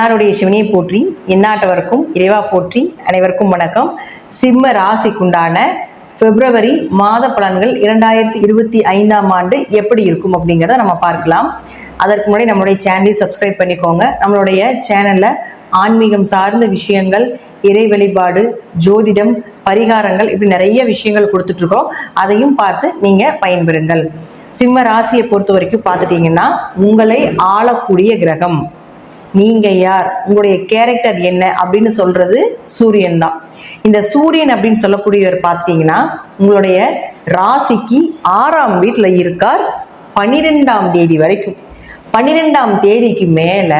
என்னாருடைய சிவனையை போற்றி எந்நாட்டவருக்கும் இறைவா போற்றி அனைவருக்கும் வணக்கம். சிம்ம ராசிக்குண்டான பிப்ரவரி மாத பலன்கள் இரண்டாயிரத்தி இருபத்தி ஐந்தாம் ஆண்டு எப்படி இருக்கும் அப்படிங்கிறத நம்ம பார்க்கலாம். அதற்கு முன்னாடி நம்மளுடைய சேனலை சப்ஸ்கிரைப் பண்ணிக்கோங்க. நம்மளுடைய சேனல்ல ஆன்மீகம் சார்ந்த விஷயங்கள் இறை வழிபாடு ஜோதிடம் பரிகாரங்கள் இப்படி நிறைய விஷயங்கள் கொடுத்துட்டு இருக்கோம் அதையும் பார்த்து நீங்க பயன்பெறுங்கள். சிம்ம ராசியை பொறுத்த வரைக்கும் பார்த்துட்டீங்கன்னா உங்களை ஆளக்கூடிய கிரகம். நீங்க யார்? உங்களுடைய கேரக்டர் என்ன? அப்படின்னு சொல்றது சூரியன் தான். இந்த சூரியன் அப்படின்னு சொல்லக்கூடியவர் பார்த்தீங்கன்னா உங்களுடைய ராசிக்கு ஆறாம் வீட்டில் இருக்கார் பன்னிரெண்டாம் தேதி வரைக்கும். பன்னிரெண்டாம் தேதிக்கு மேல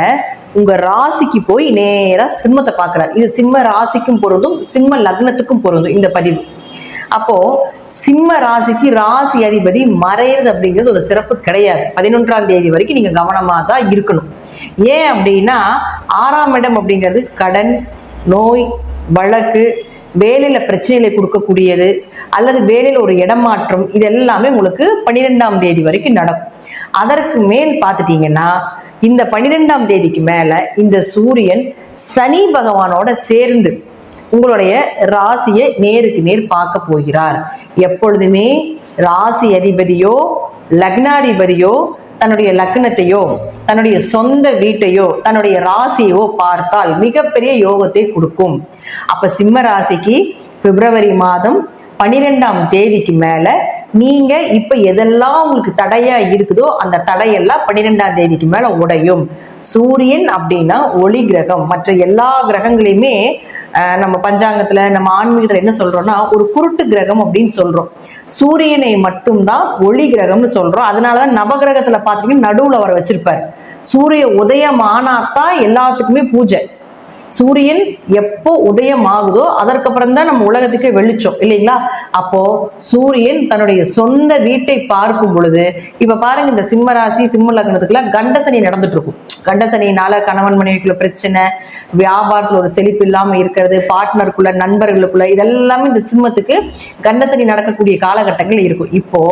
உங்க ராசிக்கு போய் நேராக சிம்மத்தை பார்க்கிறார். இது சிம்ம ராசிக்கும் பொருந்தும் சிம்ம லக்னத்துக்கும் பொருந்தும் இந்த பதிவு. அப்போ சிம்ம ராசிக்கு ராசி அதிபதி மறையிறது அப்படிங்கிறது ஒரு சிறப்பு கிடையாது. பதினொன்றாம் தேதி வரைக்கும் நீங்க கவனமாக தான் இருக்கணும். ஏன் அப்படின்னா ஆறாம் இடம் அப்படிங்கிறது கடன் நோய் வழக்கு வேலையில பிரச்சனைகளை கொடுக்கக்கூடியது அல்லது வேலையில ஒரு இடமாற்றம் இது எல்லாமே உங்களுக்கு பன்னிரெண்டாம் தேதி வரைக்கும் நடக்கும். அதற்கு மேல் பார்த்துட்டீங்கன்னா இந்த பன்னிரெண்டாம் தேதிக்கு மேல இந்த சூரியன் சனி பகவானோட சேர்ந்து உங்களுடைய ராசியை நேருக்கு நேர் பார்க்க போகிறார். எப்பொழுதுமே ராசி அதிபதியோ லக்னாதிபதியோ தன்னுடைய லக்னத்தையோ தன்னுடைய சொந்த வீட்டையோ தன்னுடைய ராசியோ பார்த்தால் மிகப்பெரிய யோகத்தை கொடுக்கும். அப்ப சிம்ம ராசிக்கு பிப்ரவரி மாதம் பன்னிரெண்டாம் தேதிக்கு மேல நீங்க இப்ப எதெல்லாம் உங்களுக்கு தடையா இருக்குதோ அந்த தடையெல்லாம் பன்னிரெண்டாம் தேதிக்கு மேல உடையும். சூரியன் அப்படின்னா ஒளி கிரகம். மற்ற எல்லா கிரகங்களையுமே நம்ம பஞ்சாங்கத்துல நம்ம ஆன்மீகத்துல என்ன சொல்றோம்னா ஒரு குருட்டு கிரகம் அப்படின்னு சொல்றோம். சூரியனை மட்டும்தான் ஒளி கிரகம்னு சொல்றோம். அதனாலதான் நவகிரகத்துல பாத்தீங்கன்னா நடுவுல வர வச்சிருப்பாரு. சூரிய உதயம் ஆனாத்தான் எல்லாத்துக்குமே பூஜை. சூரியன் எப்போ உதயம் ஆகுதோ அதற்கப்புறம் தான் நம்ம உலகத்துக்கு வெளிச்சம் இல்லைங்களா? அப்போ சூரியன் தன்னுடைய சொந்த வீட்டை பார்க்கும் பொழுது இப்ப பாருங்க இந்த சிம்ம ராசி சிம்ம லக்னத்துக்குள்ள கண்டசனி நடந்துட்டு இருக்கும் கண்டசனினால கணவன் மனைவிக்குள்ள பிரச்சனை வியாபாரத்துல ஒரு செழிப்பு இல்லாம இருக்கிறது பார்ட்னருக்குள்ள நண்பர்களுக்குள்ள இதெல்லாமே இந்த சிம்மத்துக்கு கண்டசனி நடக்கக்கூடிய காலகட்டங்கள் இருக்கும். இப்போ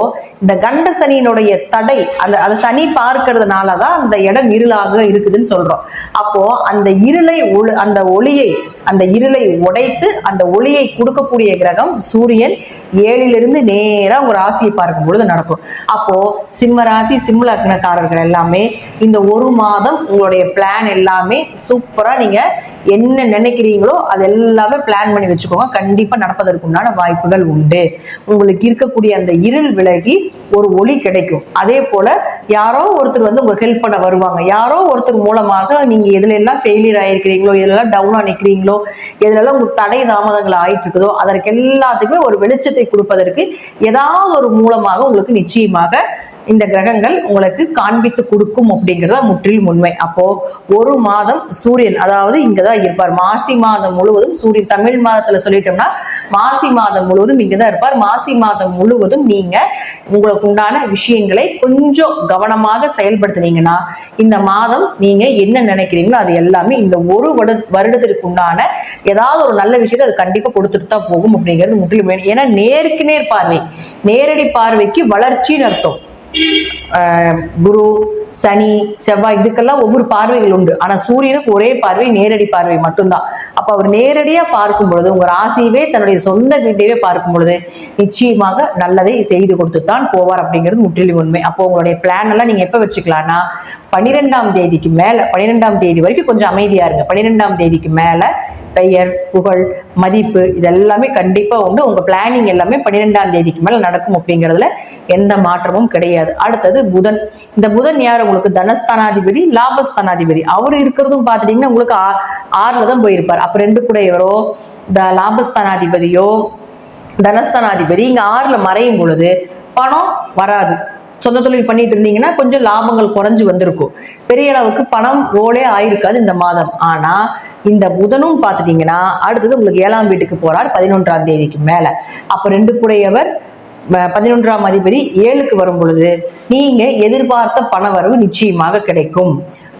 இந்த கண்டசனியினுடைய தடை அந்த அந்த சனி பார்க்கறதுனாலதான் அந்த இடம் இருளாக இருக்குதுன்னு சொல்றோம். அப்போ அந்த இருளை அந்த ஒளியை அந்த இருளை உடைத்து அந்த ஒளியை கொடுக்கக்கூடிய கிரகம் சூரியன். ஏழிலிருந்து நேரா உங்க ராசியை பார்க்கும் பொழுது நடக்கும். அப்போ சிம்ம ராசி சிம்ம லக்னக்காரர்கள் எல்லாமே இந்த ஒரு மாதம் உங்களுடைய பிளான் எல்லாமே சூப்பரா நீங்க என்ன நினைக்கிறீங்களோ அது எல்லாமே பிளான் பண்ணி வச்சுக்கோங்க. கண்டிப்பா நடப்பதற்கு உண்டான வாய்ப்புகள் உண்டு. உங்களுக்கு இருக்கக்கூடிய அந்த இருள் விலகி ஒரு ஒளி கிடைக்கும். அதே போல யாரோ ஒருத்தர் வந்து உங்களுக்கு ஹெல்ப் பண்ண வருவாங்க. யாரோ ஒருத்தர் மூலமாக நீங்க எதுல எல்லாம் ஃபெயிலியர் ஆயிருக்கிறீங்களோ எதுலெல்லாம் டவுனா நிக்கிறீங்களோ? எதுலெல்லாம் உங்களுக்கு தடை தாமதங்கள் ஆயிட்டு இருக்குதோ அதற்கு எல்லாத்துக்குமே ஒரு வெளிச்சத்தை கொடுப்பதற்கு ஏதாவது ஒரு மூலமாக உங்களுக்கு நிச்சயமாக இந்த கிரகங்கள் உங்களுக்கு காண்பித்து கொடுக்கும் அப்படிங்கிறத முற்றிலும் உண்மை. அப்போ ஒரு மாதம் சூரியன் அதாவது இங்கதான் இருப்பார். மாசி மாதம் முழுவதும் சூரியன் தமிழ் மாதத்துல சொல்லிட்டோம்னா மாசி மாதம் முழுவதும் இங்கதான் இருப்பார். மாசி மாதம் முழுவதும் நீங்க உங்களுக்கு உண்டான விஷயங்களை கொஞ்சம் கவனமாக செயல்படுத்தினீங்கன்னா இந்த மாதம் நீங்க என்ன நினைக்கிறீங்களோ அது எல்லாமே இந்த ஒரு வருட வருடத்திற்கு உண்டான ஏதாவது ஒரு நல்ல விஷயத்தை அது கண்டிப்பா கொடுத்துட்டு தான் போகும் அப்படிங்கிறது முற்றிலும் வேணும் ஏன்னா நேருக்கு நேர் பார்வை நேரடி பார்வைக்கு வளர்ச்சின்னு அர்த்தம். குரு சனி செவ்வாய் இதுக்கெல்லாம் ஒவ்வொரு பார்வைகள் உண்டு. ஆனா சூரியனுக்கு ஒரே பார்வை நேரடி பார்வை மட்டும்தான். அப்ப அவர் நேரடியா பார்க்கும் பொழுது உங்க ராசியவே தன்னுடைய சொந்த வீட்டையே பார்க்கும் பொழுது நிச்சயமாக நல்லதை செய்து கொடுத்து தான் போவார் அப்படிங்கிறது முற்றிலும் உண்மை. அப்போ உங்களுடைய பிளான் எல்லாம் நீங்க எப்ப வச்சுக்கலாம்னா பன்னிரெண்டாம் தேதிக்கு மேல பன்னிரெண்டாம் தேதி வரைக்கும் கொஞ்சம் அமைதியா இருங்க. பன்னிரெண்டாம் தேதிக்கு மேல பெயர் புகழ் மதிப்பு இதெல்லாமே கண்டிப்பா உண்டு உங்க பிளானிங் எல்லாமே பன்னிரெண்டாம் தேதிக்கு மேல நடக்கும் அப்படிங்கிறதுல எந்த மாற்றமும் கிடையாது. அடுத்தது புதன். இந்த புதன் யார்? உங்களுக்கு தனஸ்தானாதிபதி லாபஸ்தானாதிபதி. அவர் இருக்கிறதும் பார்த்துட்டிங்கன்னா உங்களுக்கு ஆ- ஆறுல தான் போயிருப்பார். அப்ப ரெண்டு கூடையவரோ இந்த லாபஸ்தானாதிபதியோ தனஸ்தானாதிபதி இங்க ஆறுல மறையும் பொழுது பணம் வராது. சொந்த தொழில் பண்ணிட்டு இருந்தீங்கன்னா கொஞ்சம் லாபங்கள் குறைஞ்சு வந்திருக்கும். பெரிய அளவுக்கு பணம் ரோலே ஆயிருக்காது இந்த மாதம். ஆனா இந்த புதனும் பார்த்துட்டீங்கன்னா அடுத்தது உங்களுக்கு ஏழாம் வீட்டுக்கு போறார் பதினொன்றாம் தேதிக்கு மேல. அப்ப ரெண்டு கூடையவர் பதினொன்றாம் அதிபதி ஏழுக்கு வரும் பொழுது நீங்க எதிர்பார்த்த பண வரவு நிச்சயமாக கிடைக்கும்.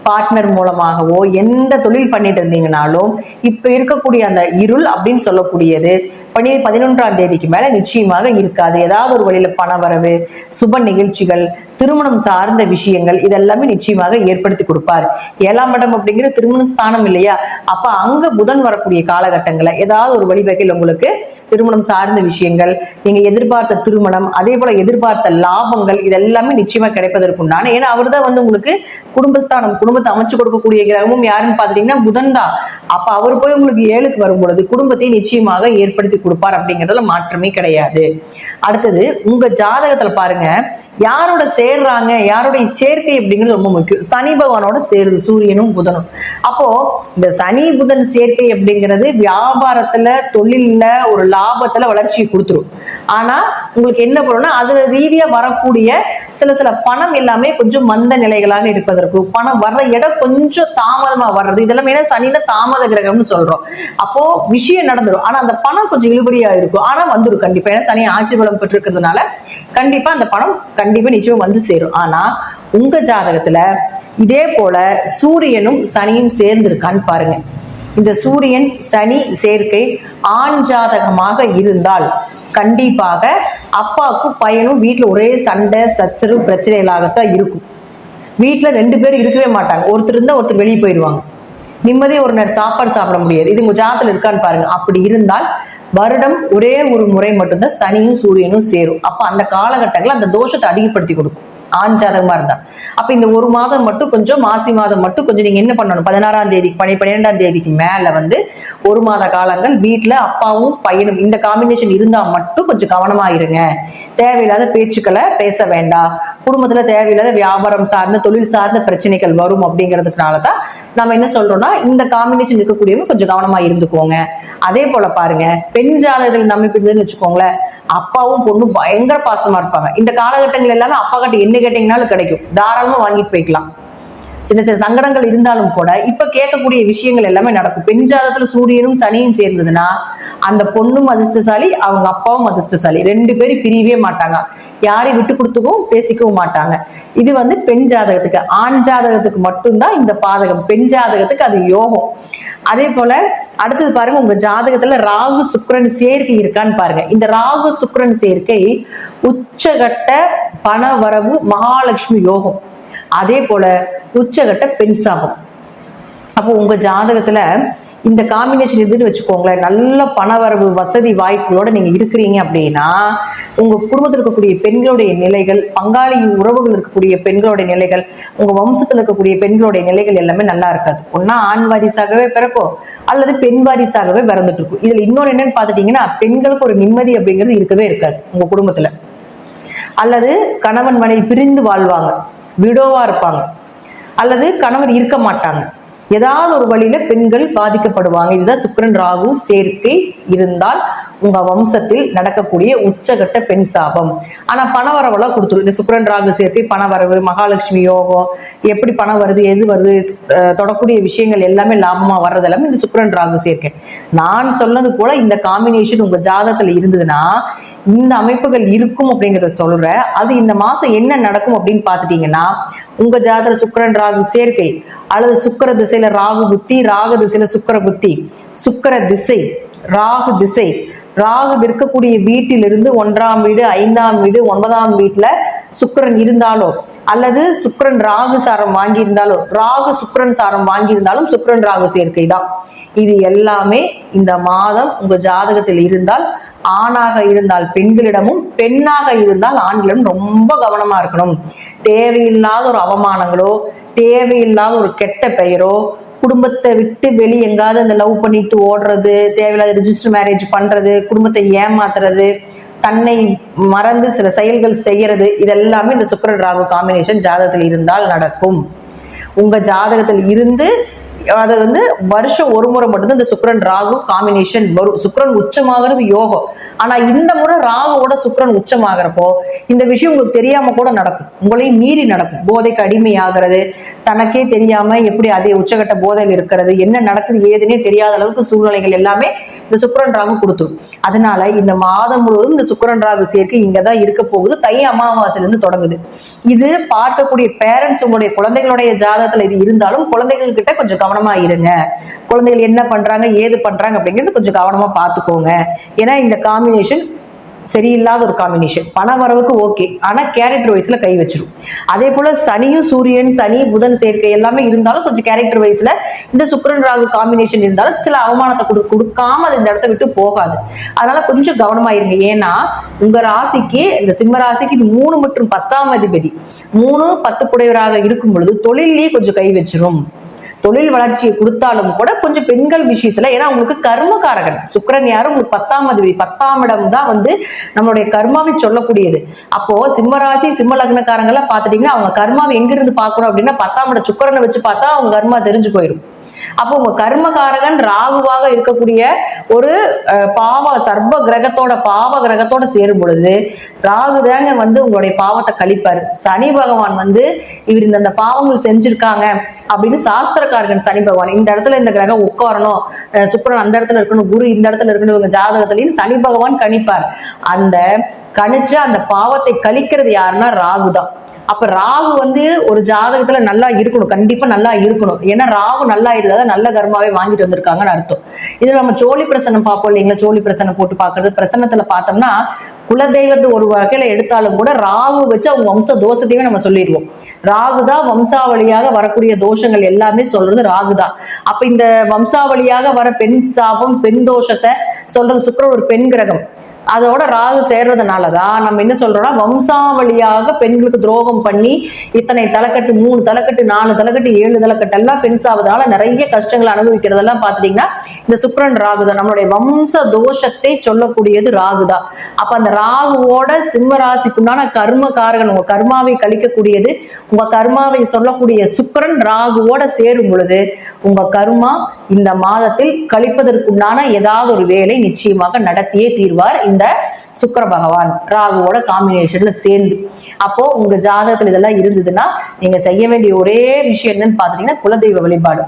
பார்ட்னர் மூலமாகவோ எந்த தொழில் பண்ணிட்டு இருந்தீங்கனாலும் இப்ப இருக்கக்கூடிய அந்த இருள் அப்படின்னு சொல்லக்கூடியது பனி பதினொன்றாம் தேதிக்கு மேல நிச்சயமாக இருக்காது. ஏதாவது ஒரு வழியில பண வரவு சுப நிகழ்ச்சிகள் திருமணம் சார்ந்த விஷயங்கள் இதெல்லாமே நிச்சயமாக ஏற்படுத்தி கொடுப்பார். ஏழாம் இடம் அப்படிங்கிற திருமண ஸ்தானம் இல்லையா? அப்ப அங்க புதன் வரக்கூடிய காலகட்டங்களை ஏதாவது ஒரு வழிவகையில் உங்களுக்கு திருமணம் சார்ந்த விஷயங்கள் நீங்க எதிர்பார்த்த திருமணம் அதே போல எதிர்பார்த்த லாபங்கள் இதெல்லாமே நிச்சயமா கிடைப்பதற்குண்டான ஏன்னா அவர் தான் வந்து உங்களுக்கு குடும்பஸ்தானம் குடும்ப குடும்பத்தை அமைச்சு கொடுக்கக்கூடிய கிரகமும் யாருன்னு பாத்துட்டீங்கன்னா புதன் தான். அப்ப அவர் போய் உங்களுக்கு ஏழுக்கு வரும் பொழுது குடும்பத்தை நிச்சயமாக ஏற்படுத்தி கொடுப்பார் அப்படிங்கறதுல மாற்றமே கிடையாது. அடுத்தது உங்க ஜாதகத்துல பாருங்க யாரோட சேர்றாங்க யாருடைய சேர்க்கை அப்படிங்கிறது ரொம்ப முக்கியம். சனி பகவானோட சேருது சூரியனும் புதனும். அப்போ இந்த சனி புதன் சேர்க்கை அப்படிங்கிறது வியாபாரத்துல தொழில்ல ஒரு லாபத்துல வளர்ச்சியை கொடுத்துரும். ஆனா உங்களுக்கு என்ன பண்ணும்னா அது ரீதியா வரக்கூடிய சில சில பணம் எல்லாமே கொஞ்சம் மந்த நிலைகளாக இருப்பதற்கு பணம் வர்ற இடம் கொஞ்சம் தாமதமா வர்றது இதெல்லாம் ஏன்னா சனியில தாமத கிரகம்னு சொல்றோம். அப்போ விஷயம் நடந்துடும் ஆனா அந்த பணம் கொஞ்சம் இழுபடியா இருக்கும். ஆனா வந்துடும் கண்டிப்பா. ஏன்னா சனி ஆட்சி பலம் பெற்றிருக்கிறதுனால கண்டிப்பா அந்த பணம் கண்டிப்பா நிச்சயம் வந்து சேரும். ஆனா உங்க ஜாதகத்துல இதே போல சூரியனும் சனியும் சேர்ந்திருக்கான்னு பாருங்க. இந்த சூரியன் சனி சேர்க்கை ஆண் ஜாதகமாக இருந்தால் கண்டிப்பாக அப்பாவுக்கும் பையனும் வீட்டில் ஒரே சண்டை சச்சரவு பிரச்சனைகளாகத்தான் இருக்கும். வீட்டில் ரெண்டு பேரும் இருக்கவே மாட்டாங்க. ஒருத்தர் இருந்தால் ஒருத்தர் வெளியே போயிடுவாங்க. நிம்மதியா ஒரு நேரம் சாப்பாடு சாப்பிட முடியாது. இது உங்கள் ஜாதத்தில் இருக்கான்னு பாருங்க. அப்படி இருந்தால் வருடம் ஒரே ஒரு முறை மட்டும்தான் சனியும் சூரியனும் சேரும். அப்போ அந்த காலகட்டங்களில் அந்த தோஷத்தை அதிகப்படுத்தி கொடுக்கும். ஆண் ஜாதகமா இருந்தா அப்ப இந்த ஒரு மாதம் மட்டும் கொஞ்சம் மாசி மாதம் மட்டும் கொஞ்சம் நீங்க என்ன பண்ணணும்? பதினாறாம் தேதி பனி பன்னிரெண்டாம் தேதிக்கு மேல வந்து ஒரு மாத காலங்கள் வீட்டுல அப்பாவும் பையனும் இந்த காம்பினேஷன் இருந்தா மட்டும் கொஞ்சம் கவனமா இருங்க. தேவையில்லாத பேச்சுக்களை பேச வேண்டாம். குடும்பத்துல தேவையில்லாத வியாபாரம் சார்ந்த தொழில் சார்ந்த பிரச்சனைகள் வரும் அப்படிங்கிறதுனால தான் நம்ம என்ன சொல்றோம்னா இந்த காம்பினேஷன் இருக்கக்கூடியவங்க கொஞ்சம் கவனமா இருந்துக்கோங்க. அதே போல பாருங்க பெண் ஜாதகத்தில் நம்ம இருந்ததுன்னு வச்சுக்கோங்களேன் அப்பாவும் பொண்ணும் பயங்கர பாசமா இருப்பாங்க. இந்த காலகட்டங்கள் எல்லாமே அப்பா கிட்ட என்ன கேட்டீங்கனாலும் கிடைக்கும். தாராளமா வாங்கிட்டு போய்க்கலாம். சின்ன சின்ன சங்கடங்கள் இருந்தாலும் கூட இப்ப கேட்கக்கூடிய விஷயங்கள் எல்லாமே நடக்கும். பெண் ஜாதத்துல சூரியனும் சனியும் சேர்ந்ததுன்னா அந்த பொண்ணும் அதிர்ஷ்டசாலி அவங்க அப்பாவும் அதிர்ஷ்டசாலி. ரெண்டு பேரும் பிரியவே மாட்டாங்க. யாரையும் விட்டு கொடுத்துக்கவும் பேசிக்கவும் மாட்டாங்க. இது வந்து பெண் ஜாதகத்துக்கு ஆண் ஜாதகத்துக்கு மட்டும்தான் இந்த பாதகம். பெண் ஜாதகத்துக்கு அது யோகம். அதே போல அடுத்தது பாருங்க உங்க ஜாதகத்துல ராகு சுக்கரன் சேர்க்கை இருக்கான்னு பாருங்க. இந்த ராகு சுக்கரன் சேர்க்கை உச்சகட்ட பண வரவு மகாலட்சுமி யோகம். அதே போல உச்சகட்ட பெண் சாபம் அப்போ உங்க ஜாதகத்துல இந்த காம்பினேஷன் இதுன்னு வச்சுக்கோங்களேன் நல்ல பணவரவு வசதி வாய்ப்புகளோட நீங்க இருக்கிறீங்க அப்படின்னா உங்க குடும்பத்தில் இருக்கக்கூடிய பெண்களுடைய நிலைகள் பங்காளி உறவுகள் இருக்கக்கூடிய பெண்களுடைய நிலைகள் உங்க வம்சத்துல இருக்கக்கூடிய பெண்களுடைய நிலைகள் எல்லாமே நல்லா இருக்காது. ஒன்னா ஆண் வாரிசாகவே பிறக்கும் அல்லது பெண் வாரிசாகவே பிறந்துட்டு இருக்கும். இதுல இன்னொரு என்னன்னு பாத்துட்டீங்கன்னா பெண்களுக்கு ஒரு நிம்மதி அப்படிங்கிறது இருக்கவே இருக்காது உங்க குடும்பத்துல. அல்லது கணவன் மனைவி பிரிந்து வாழ்வாங்க. விடோவா இருப்பாங்க. அல்லது கணவர் இருக்க மாட்டாங்க. ஏதாவது ஒரு வழியில பெண்கள் பாதிக்கப்படுவாங்க. இதுதான் சுக்கரன் ராகு சேர்க்கை இருந்தால் உங்க வம்சத்தில் நடக்கக்கூடிய உச்சகட்ட பெண் சாபம். ஆனா பணவரவெல்லாம் கொடுத்துரும். இந்த சுக்கரன் ராகு சேர்க்கை பணவரவு மகாலட்சுமி யோகம் எப்படி பணம் வருது எது வருது தொடக்கூடிய விஷயங்கள் எல்லாமே லாபமா வர்றது எல்லாமே இந்த சுக்கரன் ராகு சேர்க்கை. நான் சொன்னது போல இந்த காம்பினேஷன் உங்க ஜாதகத்துல இருந்ததுன்னா இந்த அமைப்புகள் இருக்கும் அப்படிங்கறத சொல்ற. அது இந்த மாசம் என்ன நடக்கும் அப்படின்னு பாத்துட்டீங்கன்னா உங்க ஜாதக சுக்கரன் ராகு சேர்க்கை அல்லது சுக்கிர திசையில ராகு புத்தி ராகு திசையில சுக்கிர புத்தி. சுக்கர திசை ராகு திசை. ராகு இருக்கக்கூடிய வீட்டிலிருந்து ஒன்றாம் வீடு ஐந்தாம் வீடு ஒன்பதாம் வீட்டுல சுக்கரன் இருந்தாலோ அல்லது சுக்கரன் ராகு சாரம் வாங்கியிருந்தாலோ ராகு சுக்கரன் சாரம் வாங்கியிருந்தாலும் சுக்கரன் ராகு சேர்க்கை தான். இது எல்லாமே இந்த மாதம் உங்க ஜாதகத்தில் இருந்தால் ஆணாக இருந்தால் பெண்களிடமும் பெண்ணாக இருந்தால் ஆண்களிடம் ரொம்ப கவனமா இருக்கணும். தேவையில்லாத ஒரு அவமானங்களோ தேவையில்லாத ஒரு கெட்ட பெயரோ குடும்பத்தை விட்டு வெளியே எங்காவது அந்த லவ் பண்ணிட்டு ஓடுறது தேவையில்லாத ரிஜிஸ்டர் மேரேஜ் பண்றது குடும்பத்தை ஏமாத்துறது தன்னை மறந்து சில செயல்கள் செய்யறது இதெல்லாமே இந்த சுக்கர ராகு காம்பினேஷன் ஜாதகத்தில் இருந்தால் நடக்கும். உங்க ஜாதகத்தில் இருந்து அது வந்து வருஷம் ஒரு முறை மட்டும்தான் இந்த சுக்கரன் ராகு காம்பினேஷன் வரும். சுக்கரன் உச்சமாகிறது யோகம். ஆனா இந்த முறை ராகுவோட சுக்கரன் உச்சமாகிறப்போ இந்த விஷயம் உங்களுக்கு தெரியாம கூட நடக்கும். உங்களையும் மீறி நடக்கும். போதைக்கு அடிமையாகிறது தனக்கே தெரியாம எப்படி அதே உச்சகட்ட போதையில் இருக்கிறது என்ன நடக்குது ஏதுன்னே தெரியாத அளவுக்கு சூழ்நிலைகள் எல்லாமே இந்த சுக்கரன் ராகு கொடுத்துரும். அதனால இந்த மாதம் முழுவதும் இந்த சுக்கரன் ராகு சேர்க்கை இங்கதான் இருக்க போகுது. தை அமாவாசையில இருந்து தொடங்குது. இது பார்க்கக்கூடிய பேரண்ட்ஸ் உங்களுடைய குழந்தைகளுடைய ஜாதகத்துல இது இருந்தாலும் குழந்தைகள் கிட்ட கொஞ்சம் கவனமா இருங்க. குழந்தைகள் என்ன பண்றாங்க ஏது பண்றாங்க அப்படிங்கிறது கொஞ்சம் கவனமா பார்த்துக்கோங்க. ஏன்னா இந்த காம்பினேஷன் சரியில்லாத ஒரு காம்பினேஷன் பண வரவுக்கு ஓகே ஆனா கேரக்டர் வைஸ்ல கை வச்சிரும். அதே போல சனியும் சூரியன் சனி புதன் சேர்க்கை எல்லாமே இருந்தாலும் கொஞ்சம் கேரக்டர் வைஸ்ல இந்த சுக்கரன் ராகு காம்பினேஷன் இருந்தாலும் சில அவமானத்தை கொடு கொடுக்காம அது இந்த இடத்த விட்டு போகாது. அதனால கொஞ்சம் கவனமா இருங்க. ஏன்னா உங்க ராசிக்கு இந்த சிம்ம ராசிக்கு இது மூணு மற்றும் பத்தாம் அதிபதி. மூணு பத்து குடையவராக இருக்கும் பொழுது தொழிலே கொஞ்சம் கை வச்சிரும். தொழில் வளர்ச்சியை கொடுத்தாலும் கூட கொஞ்சம் பெண்கள் விஷயத்துல ஏன்னா உங்களுக்கு கர்மகாரகன் சுக்கிரன் யாரும் உங்களுக்கு பத்தாம் அதிபதி. பத்தாம் இடம் தான் வந்து நம்மளுடைய கர்மாவை சொல்லக்கூடியது. அப்போ சிம்மராசி சிம்ம லக்னக்காரங்கெல்லாம் பார்த்துட்டீங்கன்னா அவங்க கர்மாவை எங்கிருந்து பார்க்கணும் அப்படின்னா பத்தாம் இடம் சுக்கரனை வச்சு பார்த்தா அவங்க கர்மா தெரிஞ்சு போயிடும் அப்போ உங்க கர்மகாரகன் ராகுவாக இருக்கக்கூடிய ஒரு அஹ், பாவ சர்வ கிரகத்தோட பாவ கிரகத்தோட சேரும் பொழுது ராகு தாங்க வந்து உங்களுடைய பாவத்தை கழிப்பாரு. சனி பகவான் வந்து இவர் இந்த பாவங்கள் செஞ்சிருக்காங்க அப்படின்னு சாஸ்திரக்காரகன் சனி பகவான் இந்த இடத்துல இந்த கிரகம் உட்காரணும் சுக்கரன் அந்த இடத்துல இருக்கணும் குரு இந்த இடத்துல இருக்கணும் இவங்க ஜாதகத்திலையும் சனி பகவான் கணிப்பார். அந்த கணிச்சு அந்த பாவத்தை கழிக்கிறது யாருன்னா ராகு தான் அப்ப ராகு வந்து ஒரு ஜாதகத்துல நல்லா இருக்கணும் கண்டிப்பா நல்லா இருக்கணும். ஏன்னா ராகு நல்லா இருந்தா நல்ல கர்மாவே வாங்கிட்டு வந்திருக்காங்கன்னு அர்த்தம். இதுல நம்ம சோழி பிரசனம் பார்ப்போம் இல்லைங்களா? சோழி பிரசனம் போட்டு பாக்குறது பிரசனத்துல பார்த்தோம்னா குலதெய்வத்தை ஒரு வகையில எடுத்தாலும் கூட ராகு வச்சு அவங்க வம்ச தோஷத்தையுமே நம்ம சொல்லிடுவோம். ராகுதான் வம்சாவளியாக வரக்கூடிய தோஷங்கள் எல்லாமே சொல்றது ராகுதான் அப்ப இந்த வம்சாவளியாக வர பெண் சாபம் பெண் தோஷத்தை சொல்றது சுக்கிரன் ஒரு பெண் கிரகம். அதோட ராகு சேர்றதுனால தான் நம்ம என்ன சொல்றோம்னா வம்சாவளியாக பெண்களுக்கு துரோகம் பண்ணி இத்தனை தலைக்கட்டு மூணு தலைக்கட்டு நாலு தலைக்கட்டு ஏழு தலைக்கட்டு எல்லாம் பெண் சாவதால நிறைய கஷ்டங்களை அனுபவிக்கிறதெல்லாம் பார்த்துட்டீங்கன்னா இந்த சுக்கிரன் ராகு தான். நம்மளுடைய வம்ச தோஷத்தை சொல்லக்கூடியது ராகு தான். அப்ப அந்த ராகுவோட சிம்ம ராசிக்குண்டான கர்ம காரகன் உங்க கர்மாவை கழிக்கக்கூடியது உங்க கர்மாவை சொல்லக்கூடிய சுக்கரன் ராகுவோட சேரும் பொழுது உங்க கர்மா இந்த மாதத்தில் கழிப்பதற்குண்டான ஏதாவது ஒரு வேலை நிச்சயமாக நடத்தியே தீர்வார். இந்த சுக்கிர பகவான் ராகுவோட காம்பினேஷன்ல சேர்ந்து. அப்போ உங்க ஜாதகத்துல இதெல்லாம் இருந்ததுன்னா நீங்க செய்ய வேண்டிய ஒரே விஷயம் என்னன்னு பாத்தீங்கன்னா குலதெய்வ வழிபாடு.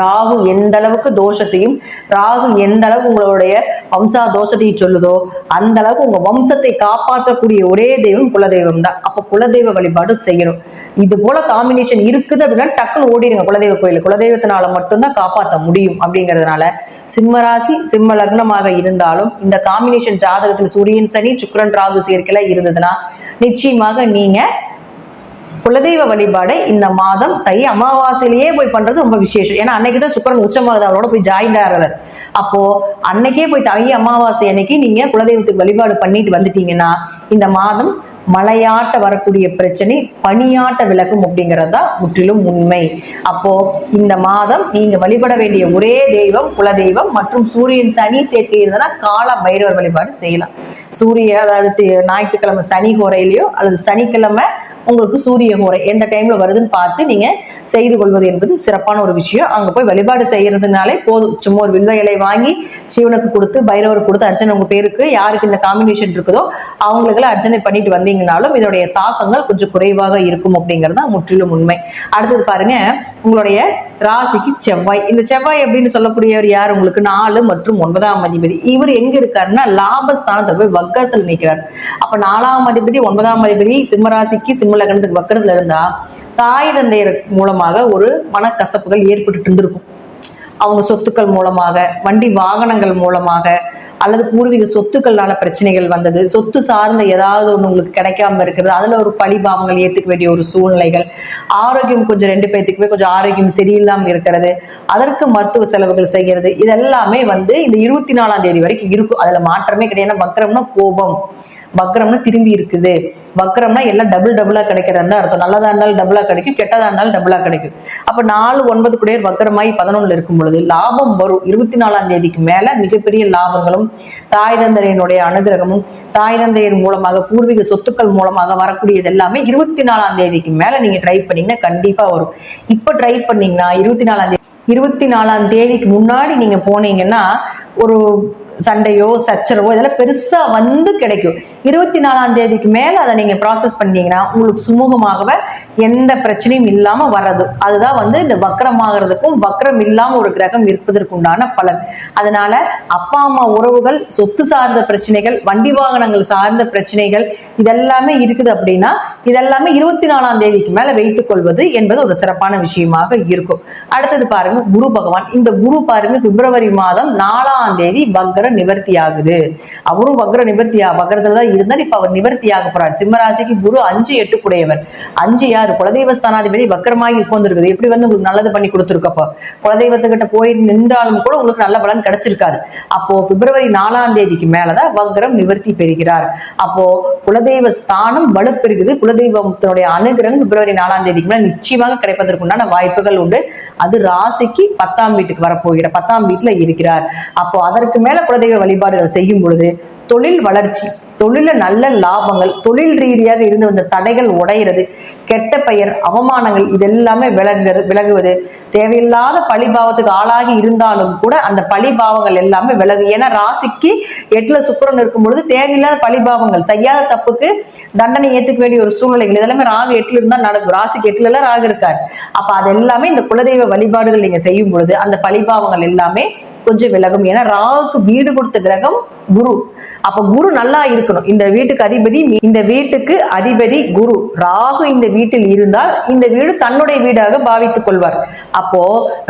ராகு எந்த அளவுக்கு தோஷத்தையும் ராகு எந்த அளவுக்கு உங்களுடைய வம்சா தோஷத்தையும் சொல்லுதோ அந்த அளவுக்கு உங்க வம்சத்தை காப்பாற்றக்கூடிய ஒரே தெய்வம் குலதெய்வம் தான் அப்போ குலதெய்வ வழிபாடு செய்யணும். இது போல காம்பினேஷன் இருக்குது அப்படின்னா டக்குன்னு ஓடிடுங்க குலதெய்வ கோயில். குலதெய்வத்தினால மட்டும்தான் காப்பாற்ற முடியும் அப்படிங்கிறதுனால சிம்மராசி சிம்ம லக்னமாக இருந்தாலும் இந்த காம்பினேஷன் ஜாதகத்தில் சூரியன் சனி சுக்கரன் ராகு சேர்க்கையில இருந்ததுன்னா நிச்சயமாக நீங்க குலதெய்வ வழிபாடை இந்த மாதம் தை அமாவாசையிலேயே போய் பண்றது ரொம்ப விசேஷம். ஏன்னா அன்னைக்கு தான் சுக்கரன் உச்சமாகுது அவரோட போய் ஜாயின் ஆகிறார். அப்போ அன்னைக்கே போய் தை அமாவாசை அன்னைக்கு நீங்க குலதெய்வத்துக்கு வழிபாடு பண்ணிட்டு வந்துட்டீங்கன்னா இந்த மாதம் மழையாட்ட வரக்கூடிய பிரச்சனை பனியாட்ட விளக்கும் அப்படிங்கிறது தான் முற்றிலும் உண்மை. அப்போ இந்த மாதம் நீங்க வழிபட வேண்டிய ஒரே தெய்வம் குலதெய்வம் மற்றும் சூரியன் சனி சேர்க்கை இருந்ததுன்னா கால பைரவர் வழிபாடு செய்யலாம். சூரிய அதாவது ஞாயிற்றுக்கிழமை சனி ஹோரையிலையோ அல்லது சனிக்கிழமை உங்களுக்கு சூரிய கோரை எந்த டைம்ல வருதுன்னு பார்த்து நீங்க செய்து கொள்வது என்பது சிறப்பான ஒரு விஷயம். அங்க போய் வழிபாடு செய்யறதுனாலே போதும். சும்மா ஒரு வில்வ இலை வாங்கி சிவனுக்கு கொடுத்து பைரவருக்கு கொடுத்து அர்ச்சனை உங்க பேருக்கு யாருக்கு இந்த காம்பினேஷன் இருக்குதோ அவங்களுக்கெல்லாம் அர்ச்சனை பண்ணிட்டு வந்தீங்கனாலும் இதோடைய தாக்கங்கள் கொஞ்சம் குறைவாக இருக்கும் அப்படிங்கிறது தான் முற்றிலும் உண்மை. அடுத்தது பாருங்க உங்களுடைய ராசிக்கு செவ்வாய். இந்த செவ்வாய் அப்படின்னு சொல்லக்கூடியவர் யார்? உங்களுக்கு நாலு மற்றும் ஒன்பதாம் அதிபதி. இவர் எங்க இருக்காருன்னா லாபஸ்தானத்தை போய் வக்கரத்தில் நிற்கிறார் அப்ப நாலாம் அதிபதி ஒன்பதாம் அதிபதி சிம்மராசிக்கு சிம்ம லக்னத்துக்கு வக்கரத்துல இருந்தா தாய் தந்தையர் மூலமாக ஒரு மனக்கசப்புகள் ஏற்பட்டு இருந்திருக்கும். அவங்க சொத்துக்கள் மூலமாக வண்டி வாகனங்கள் மூலமாக அல்லது பூர்வீக சொத்துக்கள்னால பிரச்சனைகள் வந்தது. சொத்து சார்ந்த ஏதாவது ஒன்று உங்களுக்கு கிடைக்காம இருக்கிறது. அதில் ஒரு பழிபாவங்கள் ஏற்றுக்க வேண்டிய ஒரு சூழ்நிலைகள். ஆரோக்கியம் கொஞ்சம் ரெண்டு பேர்த்துக்குமே கொஞ்சம் ஆரோக்கியம் சரியில்லாமல் இருக்கிறது. அதற்கு மருத்துவ செலவுகள் செய்கிறது. இதெல்லாமே வந்து இந்த இருபத்தி நாலாம் தேதி வரைக்கும் இருக்கும். அதில் மாற்றமே கிடையாது. வக்கரம்னா கோபம். வக்ரம்னு திரும்பி இருக்குது. வக்ரம்னா எல்லாம் டபுள் டபுளா கிடைக்கிறதா அர்த்தம். நல்லதா இருந்தாலும் டபுளா கிடைக்கும் கெட்டதா இருந்தாலும் டபுளா கிடைக்கும். அப்ப நாலு ஒன்பது குடையர் வக்ரமாய் பதினொன்னுல இருக்கும் பொழுது லாபம் வரும். இருபத்தி நாலாம் தேதிக்கு மேல மிகப்பெரிய லாபங்களும் தாய் தந்தையனுடைய அனுகிரகமும் தாய் தந்தையர் மூலமாக பூர்வீக சொத்துக்கள் மூலமாக வரக்கூடியது எல்லாமே இருபத்தி நாலாம் தேதிக்கு மேல நீங்க ட்ரை பண்ணீங்கன்னா கண்டிப்பா வரும். இப்ப ட்ரை பண்ணீங்கன்னா இருபத்தி நாலாம் தேதி இருபத்தி நாலாம் தேதிக்கு முன்னாடி நீங்க போனீங்கன்னா ஒரு சண்டையோ சச்சரவோ இதெல்லாம் பெருசா வந்து கிடைக்கும். இருபத்தி நாலாம் தேதிக்கு மேல அதை நீங்க ப்ராசஸ் பண்ணீங்கன்னா உங்களுக்கு சுமூகமாகவே எந்த பிரச்சனையும் இல்லாம வர்றது. அதுதான் வந்து இந்த வக்கரமாகிறதுக்கும் வக்கரம் இல்லாம ஒரு கிரகம் இருப்பதற்குண்டான பலன். அதனால அப்பா அம்மா உறவுகள் சொத்து சார்ந்த பிரச்சனைகள் வண்டி வாகனங்கள் சார்ந்த பிரச்சனைகள் இதெல்லாமே இருக்குது அப்படின்னா இதெல்லாமே இருபத்தி நாலாம் தேதிக்கு மேல வைத்துக் கொள்வது என்பது ஒரு சிறப்பான விஷயமாக இருக்கும். அடுத்தது பாருங்க குரு பகவான். இந்த குரு பாருங்க பிப்ரவரி மாதம் நாலாம் தேதி வக்ர வக்ர நிவர்த்தி ஆகுது அவரும் வக்ர நிவர்த்தி வக்ரத்துல தான் இருந்தார். இப்ப அவர் நிவர்த்தி ஆக போறார். சிம்மராசிக்கு குரு அஞ்சு எட்டு குடையவர் அஞ்சு யார்? குலதெய்வ ஸ்தானாதிபதி வக்கரமாகி உட்கார்ந்துருக்குது. எப்படி வந்து உங்களுக்கு நல்லது பண்ணி கொடுத்துருக்கப்போ? குலதெய்வத்துக்கிட்ட போய் நின்றாலும் கூட உங்களுக்கு நல்ல பலன் கிடைச்சிருக்காது. அப்போ பிப்ரவரி நாலாம் தேதிக்கு மேலதான் வக்ரம் நிவர்த்தி பெறுகிறார். அப்போ குலதெய்வ ஸ்தானம் வலுப்பெறுகிறது. குலதெய்வத்தினுடைய அனுகிரகம் பிப்ரவரி நாலாம் தேதிக்கு மேல நிச்சயமாக கிடைப்பதற்குண்டான வாய்ப்புகள் உண்டு. அது ராசிக்கு பத்தாம் வீட்டுக்கு வரப்போகிற பத்தாம் வீட்டுல இருக்கிறார். அப்போ அதற்கு மேல குலதெய்வ வழிபாடுகள் செய்யும் பொழுது தொழில் வளர்ச்சி தொழில நல்ல லாபங்கள் தொழில் ரீதியாக இருந்து வந்த தடைகள் உடையிறது கெட்ட பெயர் அவமானங்கள் இதெல்லாமே விலகுறது விலகுவது. தேவையில்லாத பழிபாவத்துக்கு ஆளாகி இருந்தாலும் கூட அந்த பழிபாவங்கள் எல்லாமே விலகு. ஏன்னா ராசிக்கு எட்டுல சுக்கரன் இருக்கும் பொழுது தேவையில்லாத பழிபாவங்கள் செய்யாத தப்புக்கு தண்டனை ஏத்துக்க வேண்டிய ஒரு சூழ்நிலைகள் இதெல்லாமே ராகு எட்டுல இருந்தா நடக்கும். ராசிக்கு எட்டுல எல்லாம் ராகு இருக்காரு. அப்ப அது எல்லாமே இந்த குலதெய்வ வழிபாடுகள் நீங்க செய்யும் பொழுது அந்த பழிபாவங்கள் எல்லாமே கொஞ்சம் விலகும். ஏன்னா ராகுக்கு வீடு கொடுத்த கிரகம் குரு. அப்ப குரு நல்லா இருக்கணும். இந்த வீட்டுக்கு அதிபதி இந்த வீட்டுக்கு அதிபதி குரு. ராகு இந்த வீட்டில் இருந்தால் இந்த வீடு தன்னுடைய வீடாக பாவித்துக் கொள்வார். அப்போ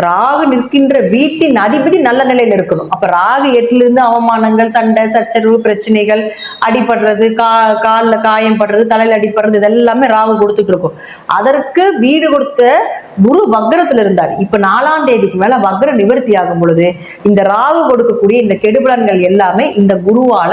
ராகு நிற்கின்ற வீட்டின் அதிபதி நல்ல நிலையில இருக்கணும். அப்ப ராகு எட்டுல இருந்து அவமானங்கள் சண்டை சச்சரவு பிரச்சனைகள் அடிபடுறது கா காலில் காயம் படுறது தலையில அடிபடுறது இதெல்லாமே ராகு கொடுத்துட்டு இருக்கும். அதற்கு வீடு கொடுத்த குரு வக்ரத்துல இருந்தார். இப்ப நாலாம் தேதிக்கு மேல வக்ர நிவர்த்தி ஆகும் பொழுது இந்த ராகு கொடுக்கக்கூடிய இந்த கெடுபலன்கள் எல்லாமே இந்த குருவால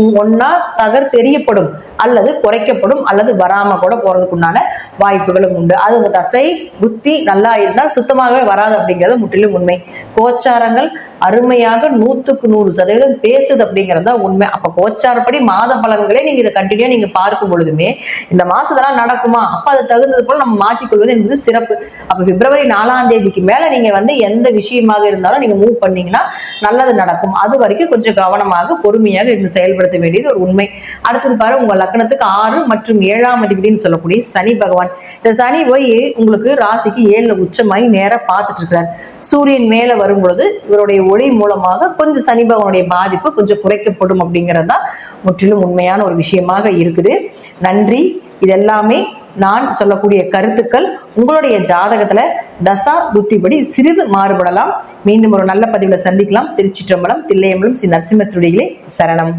உம் ஒன்னா தகர் தெரியப்படும் அல்லது குறைக்கப்படும் அல்லது வராம கூட போறதுக்குண்டான வாய்ப்புகளும் உண்டு. அது உங்க தசை புத்தி நல்லா இருந்தால் சுத்தமாகவே வராது அப்படிங்கிறது முற்றிலும் உண்மை. கோச்சாரங்கள் அருமையாக நூத்துக்கு நூறு சதவீதம் பேசுது அப்படிங்கிறது தான் உண்மை. அப்ப கோச்சாரப்படி மாத பலன்களே நீங்க இதை கண்டினியூ நீங்க பார்க்கும் பொழுதுமே இந்த மாசத்தெல்லாம் நடக்குமா? அப்ப அது தகுந்தது போல நம்ம மாற்றிக்கொள்வது என்பது சிறப்பு. அப்ப பிப்ரவரி நாலாம் தேதிக்கு மேல நீங்க வந்து எந்த விஷயமாக இருந்தாலும் நீங்க மூவ் பண்ணீங்கன்னா நல்லது நடக்கும். அது வரைக்கும் கொஞ்சம் கவனமாக பொறுமையாக இருந்து செயல்படுத்த வேண்டியது ஒரு உண்மை. அடுத்தது பாரு உங்க லக்னத்துக்கு ஆறு மற்றும் ஏழாம் அதிபதினு சொல்லக்கூடிய சனி பகவான். இந்த சனி போய் உங்களுக்கு ராசிக்கு ஏழுல உச்சமாகி நேரா பார்த்துட்டு இருக்கிறார். சூரியன் மேல வரும் பொழுது இவருடைய ஒளி மூலமாக கொஞ்சம் சனி பகவானுடைய பாதிப்பு கொஞ்சம் குறைக்கப்படும் அப்படிங்கிறது தான் முற்றிலும் உண்மையான ஒரு விஷயமாக இருக்குது. நன்றி. இதெல்லாமே நான் சொல்லக்கூடிய கருத்துக்கள் உங்களுடைய ஜாதகத்துல தசா புத்திப்படி சிறிது மாறுபடலாம். மீண்டும் ஒரு நல்ல பதிவுல சந்திக்கலாம். திருச்சிற்றம்பலம் தில்லையம்பலம் ஸ்ரீ நரசிம்மத்துடிகளே சரணம்.